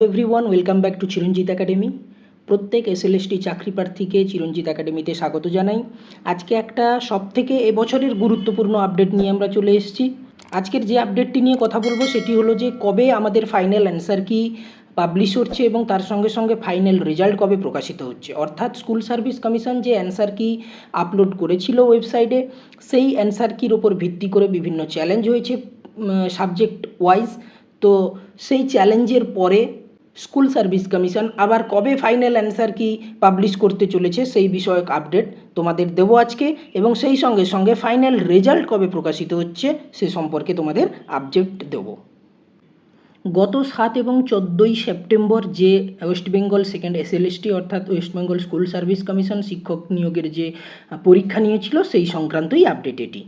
Everyone welcome back to Chiranjit academy প্রত্যেক SLST চাকরি প্রার্থীকে চিরঞ্জিত একাডেমিতে স্বাগত জানাই। আজকে একটা সব থেকে এবছরের গুরুত্বপূর্ণ আপডেট নিয়ে আমরা চলে এসেছি। আজকের যে আপডেটটি নিয়ে কথা বলব, সেটি হলো যে কবে আমাদের ফাইনাল অ্যান্সার কি পাবলিশ হচ্ছে এবং তার সঙ্গে সঙ্গে ফাইনাল রেজাল্ট কবে প্রকাশিত হচ্ছে। অর্থাৎ স্কুল সার্ভিস কমিশন যে অ্যান্সার কি আপলোড করেছিল ওয়েবসাইটে সেই অ্যান্সার কির ওপর ভিত্তি করে বিভিন্ন চ্যালেঞ্জ হয়েছে সাবজেক্ট ওয়াইজ তো সেই চ্যালেঞ্জের পরে স্কুল সার্ভিস কমিশন আবার কবে ফাইনাল অ্যান্সার কি পাবলিশ করতে চলেছে সেই বিষয়ক আপডেট তোমাদের দেবো আজকে এবং সেই সঙ্গে সঙ্গে ফাইনাল রেজাল্ট কবে প্রকাশিত হচ্ছে সে সম্পর্কে তোমাদের আপডেট দেবো। গত সাত এবং চোদ্দোই সেপ্টেম্বর যে ওয়েস্ট বেঙ্গল সেকেন্ড এসএলএসটি অর্থাৎ West Bengal school service commission শিক্ষক নিয়োগের যে পরীক্ষা নিয়েছিল সেই সংক্রান্তই আপডেট এটি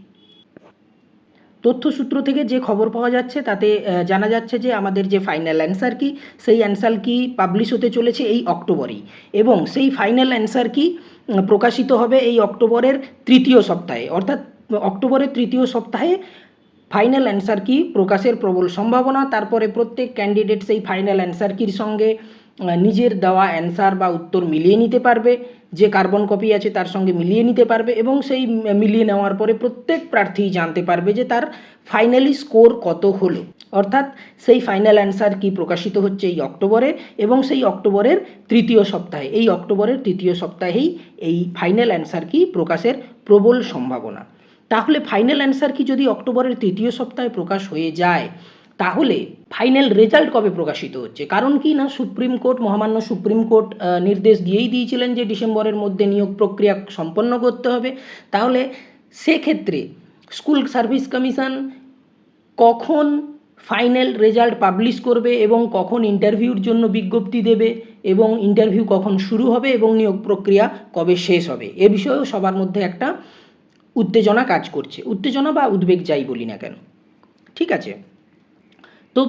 তথ্যসূত্র থেকে যে খবর পাওয়া যাচ্ছে, তাতে জানা যাচ্ছে যে আমাদের যে ফাইনাল অ্যান্সার কি, সেই অ্যান্সার কি পাবলিশ হতে চলেছে এই অক্টোবরেই। এবং সেই ফাইনাল অ্যান্সার কি প্রকাশিত হবে এই অক্টোবরের তৃতীয় সপ্তাহে। অর্থাৎ, অক্টোবরের তৃতীয় সপ্তাহে ফাইনাল অ্যান্সার কি, প্রকাশের প্রবল সম্ভাবনা, তারপরে প্রত্যেক ক্যান্ডিডেট সেই ফাইনাল অ্যান্সার কির সঙ্গে নিজের দেওয়া অ্যান্সার বা উত্তর মিলিয়ে নিতে পারবে, যে কার্বন কপি আছে তার সঙ্গে মিলিয়ে নিতে পারবে এবং সেই মিলিয়ে নেওয়ার পরে প্রত্যেক প্রার্থী জানতে পারবে যে তার ফাইনালি স্কোর কত হলো। অর্থাৎ সেই ফাইনাল অ্যান্সার কি প্রকাশিত হচ্ছে এই অক্টোবরে এবং সেই অক্টোবরের তৃতীয় সপ্তাহে। এই অক্টোবরের তৃতীয় সপ্তাহেই এই ফাইনাল অ্যান্সার কি প্রকাশের প্রবল সম্ভাবনা। তাহলে ফাইনাল অ্যান্সার কি যদি অক্টোবরের তৃতীয় সপ্তাহে প্রকাশ হয়ে যায় তাহলে ফাইনাল রেজাল্ট কবে প্রকাশিত হচ্ছে? কারণ কি না সুপ্রিম কোর্ট, মহামান্য সুপ্রিম কোর্ট নির্দেশ দিয়েই দিয়েছিলেন যে ডিসেম্বরের মধ্যে নিয়োগ প্রক্রিয়া সম্পন্ন করতে হবে। তাহলে সেক্ষেত্রে স্কুল সার্ভিস কমিশন কখন ফাইনাল রেজাল্ট পাবলিশ করবে এবং কখন ইন্টারভিউর জন্য বিজ্ঞপ্তি দেবে এবং ইন্টারভিউ কখন শুরু হবে এবং নিয়োগ প্রক্রিয়া কবে শেষ হবে? এ বিষয়েও সবার মধ্যে একটা উত্তেজনা কাজ করছে। উত্তেজনা বা উদ্বেগ যাই বলি না কেন। ঠিক আছে? তো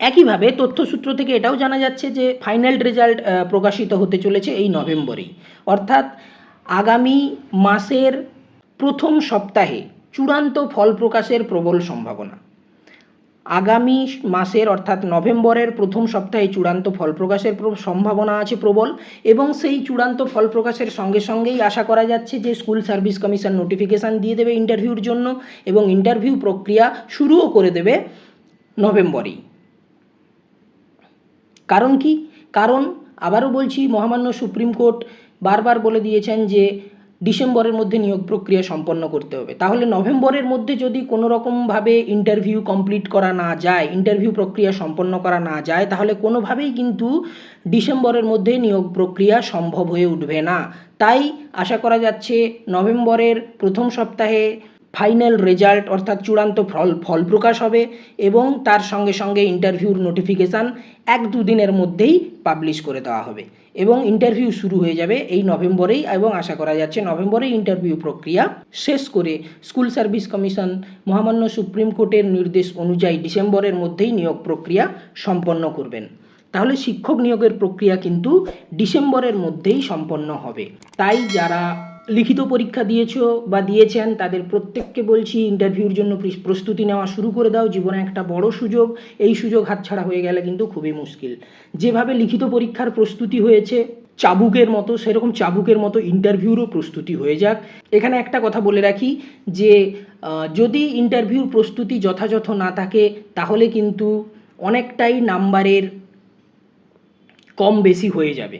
একইভাবে তথ্যসূত্র থেকে এটাও জানা যাচ্ছে যে ফাইনাল রেজাল্ট প্রকাশিত হতে চলেছে এই নভেম্বরেই। অর্থাৎ আগামী মাসের প্রথম সপ্তাহে চূড়ান্ত ফল প্রকাশের প্রবল সম্ভাবনা। আগামী মাসের অর্থাৎ নভেম্বরের প্রথম সপ্তাহে চূড়ান্ত ফল প্রকাশের সম্ভাবনা আছে প্রবল এবং সেই চূড়ান্ত ফল প্রকাশের সঙ্গে সঙ্গেই আশা করা যাচ্ছে যে স্কুল সার্ভিস কমিশন নোটিফিকেশান দিয়ে দেবে ইন্টারভিউর জন্য এবং ইন্টারভিউ প্রক্রিয়া শুরুও করে দেবে। নভেম্বরেই। কারণ কি? কারণ আবারও বলছি, মহামান্য সুপ্রিম কোর্ট বারবার বলে দিয়েছেন যে ডিসেম্বরের মধ্যে নিয়োগ প্রক্রিয়া সম্পন্ন করতে হবে। তাহলে নভেম্বরের মধ্যে যদি কোনো রকমভাবে ইন্টারভিউ কমপ্লিট করা না যায় ইন্টারভিউ প্রক্রিয়া সম্পন্ন করা না যায়, তাহলে কোনোভাবেই কিন্তু ডিসেম্বরের মধ্যে নিয়োগ প্রক্রিয়া সম্ভব হয়ে উঠবে না। তাই আশা করা যাচ্ছে, নভেম্বরের প্রথম সপ্তাহে ফাইনাল রেজাল্ট অর্থাৎ চূড়ান্ত ফল ফল প্রকাশ হবে এবং তার সঙ্গে সঙ্গে ইন্টারভিউর নোটিফিকেশান এক দুদিনের মধ্যেই পাবলিশ করে দেওয়া হবে এবং ইন্টারভিউ শুরু হয়ে যাবে এই নভেম্বরেই এবং আশা করা যাচ্ছে নভেম্বরেই ইন্টারভিউ প্রক্রিয়া শেষ করে স্কুল সার্ভিস কমিশন মহামান্য সুপ্রিম কোর্টের নির্দেশ অনুযায়ী ডিসেম্বরের মধ্যেই নিয়োগ প্রক্রিয়া সম্পন্ন করবেন। তাহলে শিক্ষক নিয়োগের প্রক্রিয়া কিন্তু ডিসেম্বরের মধ্যেই সম্পন্ন হবে। তাই যারা লিখিত পরীক্ষা দিয়েছ বা দিয়েছেন, তাদের প্রত্যেককে বলছি ইন্টারভিউর জন্য প্রস্তুতি নেওয়া শুরু করে দাও। জীবনে একটা বড় সুযোগ, এই সুযোগ হাতছাড়া হয়ে গেলে কিন্তু খুবই মুশকিল। যেভাবে লিখিত পরীক্ষার প্রস্তুতি হয়েছে, চাবুকের মতো, সেরকম চাবুকের মতো ইন্টারভিউরও প্রস্তুতি হয়ে যাক। এখানে একটা কথা বলে রাখি যে যদি ইন্টারভিউর প্রস্তুতি যথাযথ না থাকে, তাহলে কিন্তু অনেকটাই নাম্বারের কম বেশি হয়ে যাবে।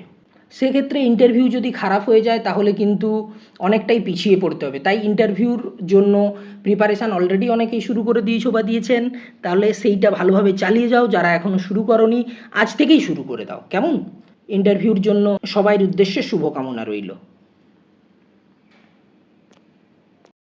সেক্ষেত্রে ইন্টারভিউ যদি খারাপ হয়ে যায়, তাহলে কিন্তু অনেকটাই পিছিয়ে পড়তে হবে। তাই ইন্টারভিউর জন্য প্রিপারেশান অলরেডি অনেকেই শুরু করে দিয়েছ বা দিয়েছেন, তাহলে সেইটা ভালোভাবে চালিয়ে যাও, যারা এখনও শুরু করনি, আজ থেকেই শুরু করে দাও। কেমন? ইন্টারভিউর জন্য সবাই উদ্দেশ্যে শুভকামনা রইল।